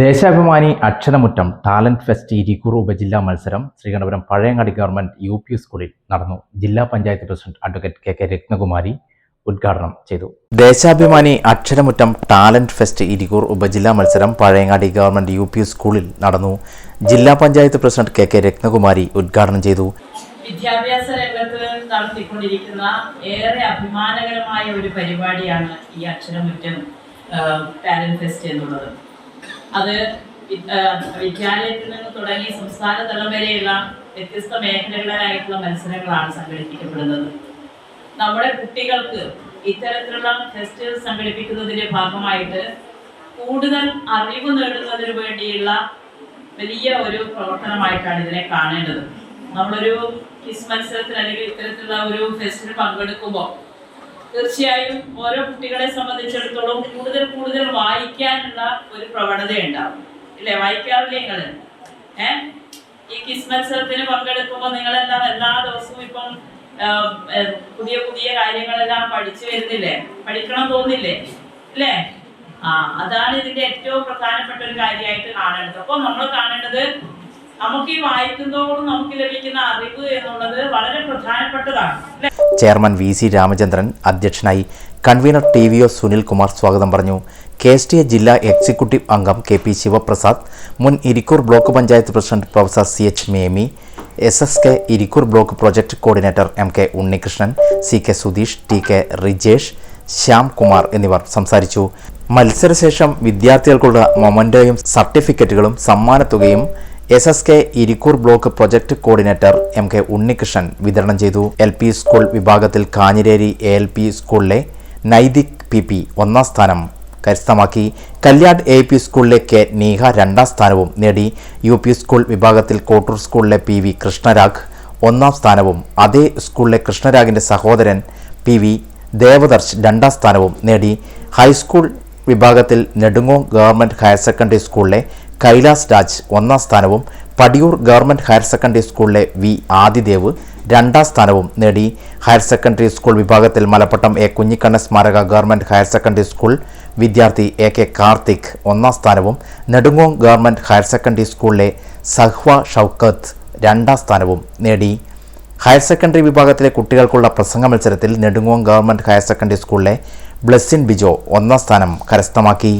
Deshabhimani Aksharamuttam talent fest Irikkur ഉപജില്ലാ മത്സരം Sreekandapuram Pazhayangadi government U P സ്കൂളിൽ നടന്നു. ജില്ലാ panchayat president advocate K K Rathnakumari ഉദ്ഘാടനം ചെയ്തു. ദേശാഭിമാനി അക്ഷരമുറ്റം ടാലന്റ് ഫെസ്റ്റ് ഇരിക്കൂർ ഉപജില്ലാ മത്സരം പഴയങ്ങാടി ഗവൺമെന്റ് യു പി സ്കൂളിൽ നടന്നു. ജില്ലാ panchayat president K K Rathnakumari ഉദ്ഘാടനം ചെയ്തു. വിദ്യാഭ്യാസ രംഗത്ത് നടത്തിക്കൊണ്ടിരിക്കുന്ന ഏറെ അഭിമാനകരമായ ഒരു പരിപാടിയാണ് ഈ അക്ഷരമുറ്റം ടാലന്റ് ഫെസ്റ്റ് എന്നുള്ളത്. അത് വിദ്യാലയത്തിൽ നിന്ന് തുടങ്ങി സംസ്ഥാന തലം വരെയുള്ള വ്യത്യസ്ത മേഖലകളിലായിട്ടുള്ള മത്സരങ്ങളാണ് സംഘടിപ്പിക്കപ്പെടുന്നത്. നമ്മുടെ കുട്ടികൾക്ക് ഇത്തരത്തിലുള്ള ഫെസ്റ്റ് സംഘടിപ്പിക്കുന്നതിന്റെ ഭാഗമായിട്ട് കൂടുതൽ അറിവ് നേടുന്നതിന് വേണ്ടിയുള്ള വലിയ ഒരു പ്രവർത്തനമായിട്ടാണ് ഇതിനെ കാണേണ്ടത്. നമ്മളൊരു ക്വിസ് മത്സരത്തിൽ അല്ലെങ്കിൽ ഇത്തരത്തിലുള്ള ഒരു ഫെസ്റ്റിൽ പങ്കെടുക്കുമ്പോൾ തീർച്ചയായും ഓരോ കുട്ടികളെ സംബന്ധിച്ചിടത്തോളം കൂടുതൽ കൂടുതൽ വായിക്കാനുള്ള ഒരു പ്രവണത ഉണ്ടാവും ഇല്ലേ? വായിക്കാറില്ലേ നിങ്ങൾ ഈ കിസ് മത്സരത്തിന് പങ്കെടുക്കുമ്പോൾ നിങ്ങളെല്ലാം എല്ലാ ദിവസവും ഇപ്പം പുതിയ പുതിയ കാര്യങ്ങളെല്ലാം പഠിച്ചു വരുന്നില്ലേ? പഠിക്കണം തോന്നില്ലേ? ഇല്ലേ? ആ അതാണ് ഇതിന്റെ ഏറ്റവും പ്രധാനപ്പെട്ട ഒരു കാര്യമായിട്ട് കാണേണ്ടത്. അപ്പോൾ നമ്മൾ കാണേണ്ടത് നമുക്ക് ഈ വായിക്കുന്നതോടും നമുക്ക് ലഭിക്കുന്ന അറിവ് എന്നുള്ളത് വളരെ പ്രധാനപ്പെട്ടതാണ്. ചെയർമാൻ വി സി രാമചന്ദ്രൻ അധ്യക്ഷനായി convener T V O Sunilkumar സ്വാഗതം പറഞ്ഞു. കെ എസ് ടി എ ജില്ലാ എക്സിക്യൂട്ടീവ് അംഗം കെ പി ശിവപ്രസാദ് മുൻ Irikkur block panchayat president professor C H Memi S S K Irikkur block project coordinator M K Unnikrishnan C K Sudheesh T K Rijesh Shyam Kumar എന്നിവർ സംസാരിച്ചു. മത്സരശേഷം വിദ്യാർത്ഥികൾക്കുള്ള മൊമന്റോയും സർട്ടിഫിക്കറ്റുകളും സമ്മാനത്തുകയും S S K Irikkur block project coordinator M K Unnikrishnan വിതരണം ചെയ്തു. L P school വിഭാഗത്തിൽ കാഞ്ഞിരേരി A L P സ്കൂളിലെ നൈതിക് പി പി ഒന്നാം സ്ഥാനം കരസ്ഥമാക്കി. കല്യാട് എ പി സ്കൂളിലെ കെ നീഹ രണ്ടാം സ്ഥാനവും നേടി. യു പി സ്കൂൾ വിഭാഗത്തിൽ കോട്ടൂർ സ്കൂളിലെ പി വി കൃഷ്ണരാഗ് ഒന്നാം സ്ഥാനവും. അതേ സ്കൂളിലെ കൃഷ്ണരാഗിന്റെ സഹോദരൻ പി വി ദേവദർശ് രണ്ടാം സ്ഥാനവും നേടി. ഹൈസ്കൂൾ വിഭാഗത്തിൽ നെടുങ്ങോം ഗവൺമെന്റ് ഹയർ സെക്കൻഡറി സ്കൂളിലെ കൈലാസ് രാജ് ഒന്നാം സ്ഥാനവും. പടിയൂർ ഗവൺമെന്റ് ഹയർ സെക്കൻഡറി സ്കൂളിലെ വി ആദിദേവ് രണ്ടാം സ്ഥാനവും നേടി. ഹയർ സെക്കൻഡറി സ്കൂൾ വിഭാഗത്തിൽ മലപ്പട്ടം എ കുഞ്ഞിക്കണ്ണ സ്മാരക ഗവൺമെന്റ് ഹയർ സെക്കൻഡറി സ്കൂൾ വിദ്യാർത്ഥി എ കെ കാർത്തിക് ഒന്നാം സ്ഥാനവും നെടുങ്ങോം ഗവൺമെന്റ് ഹയർ സെക്കൻഡറി സ്കൂളിലെ സഹ്വ ഷൗക്കത്ത് രണ്ടാം സ്ഥാനവും നേടി. ഹയർ സെക്കൻഡറി വിഭാഗത്തിലെ കുട്ടികൾക്കുള്ള പ്രസംഗ മത്സരത്തിൽ നെടുങ്ങോം ഗവൺമെന്റ് ഹയർ സെക്കൻഡറി സ്കൂളിലെ ബ്ലെസ്സിൻ ബിജോ ഒന്നാം സ്ഥാനം കരസ്ഥമാക്കി.